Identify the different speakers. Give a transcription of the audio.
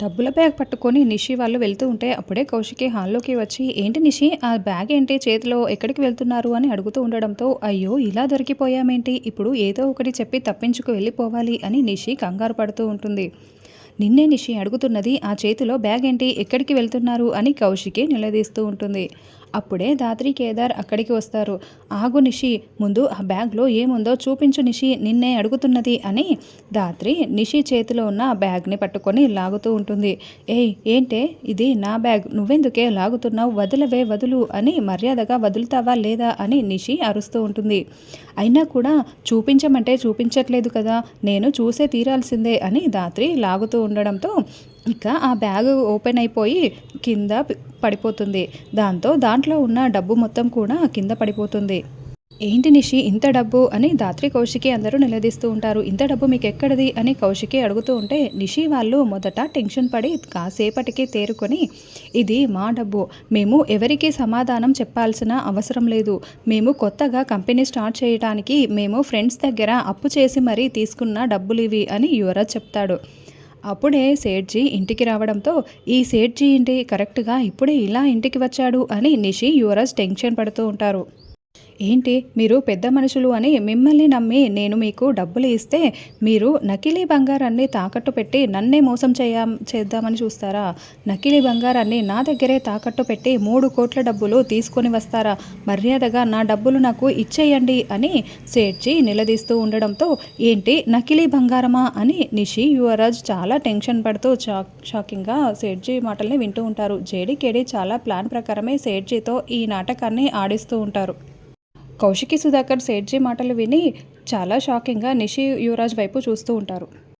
Speaker 1: డబ్బుల బ్యాగ్ పట్టుకొని నిషి వాళ్ళు వెళ్తూ ఉంటే అప్పుడే కౌశికి హాల్లోకి వచ్చి ఏంటి నిషి ఆ బ్యాగ్ ఏంటి? చేతిలో ఎక్కడికి వెళ్తున్నారు? అని అడుగుతూ ఉండడంతో అయ్యో ఇలా దొరికిపోయామేంటి? ఇప్పుడు ఏదో ఒకటి చెప్పి తప్పించుకు వెళ్ళిపోవాలి అని నిషి కంగారు పడుతూ ఉంటుంది. నిన్నే నిషి అడుగుతున్నది ఆ చేతిలో బ్యాగ్ ఏంటి? ఎక్కడికి వెళ్తున్నారు? అని కౌశికి నిలదీస్తూ ఉంటుంది. అప్పుడే దాత్రి కేదార్ అక్కడికి వస్తారు. ఆగు నిషి ముందు ఆ బ్యాగ్లో ఏముందో చూపించు నిషి నిన్నే అడుగుతున్నది అని దాత్రి నిషి చేతిలో ఉన్న ఆ బ్యాగ్ని పట్టుకొని లాగుతూ ఉంటుంది. ఏయ్ ఏంటే? ఇది నా బ్యాగ్. నువ్వెందుకే లాగుతున్నావు? వదిలవే వదులు అని మర్యాదగా వదులుతావా లేదా అని నిషి అరుస్తూ ఉంటుంది. అయినా కూడా చూపించమంటే చూపించట్లేదు కదా. నేను చూసే తీరాల్సిందే అని దాత్రి లాగుతూ ఉండడంతో ఇక ఆ బ్యాగ్ ఓపెన్ అయిపోయి కింద పడిపోతుంది. దాంతో దాంట్లో ఉన్న డబ్బు మొత్తం కూడా కింద పడిపోతుంది. ఏంటి నిషి ఇంత డబ్బు? అని దాత్రి కౌశికి అందరూ నిలదీస్తూ ఉంటారు. ఇంత డబ్బు మీకు ఎక్కడిది అని కౌశికి అడుగుతూ ఉంటే నిషి వాళ్ళు మొదట టెన్షన్ పడి కాసేపటికి తేరుకొని ఇది మా డబ్బు. మేము ఎవరికి సమాధానం చెప్పాల్సిన అవసరం లేదు. మేము కొత్తగా కంపెనీ స్టార్ట్ చేయడానికి మేము ఫ్రెండ్స్ దగ్గర అప్పు చేసి మరీ తీసుకున్న డబ్బులు ఇవి అని యువరాజ్ చెప్తాడు. అప్పుడే సేట్జీ ఇంటికి రావడంతో ఈ సేట్జీ ఇంటి కరెక్ట్గా ఇప్పుడే ఇలా ఇంటికి వచ్చాడు అని నిషి యువరాజ్ టెన్షన్ పడుతూ ఉంటారు. ఏంటి? మీరు పెద్ద మనుషులు అని మిమ్మల్ని నమ్మి నేను మీకు డబ్బులు ఇస్తే మీరు నకిలీ బంగారాన్ని తాకట్టు పెట్టి నన్నే మోసం చేయ చేద్దామని చూస్తారా? నకిలీ బంగారాన్ని నా దగ్గరే తాకట్టు పెట్టి మూడు కోట్ల డబ్బులు తీసుకొని వస్తారా? మర్యాదగా నా డబ్బులు నాకు ఇచ్చేయండి అని సేట్జీ నిలదీస్తూ ఉండడంతో ఏంటి నకిలీ బంగారమా అని నిషి యువరాజ్ చాలా టెన్షన్ పడుతూ షాక్ షాకింగ్గా సేట్జీ మాటల్ని వింటూ ఉంటారు. జేడీకేడీ చాలా ప్లాన్ ప్రకారమే సేట్జీతో ఈ నాటకాన్ని ఆడిస్తూ ఉంటారు. కౌశికి సుధాకర్ సేట్జీ మాటలు విని చాలా షాకింగ్గా నిషి యువరాజ్ వైపు చూస్తూ ఉంటారు.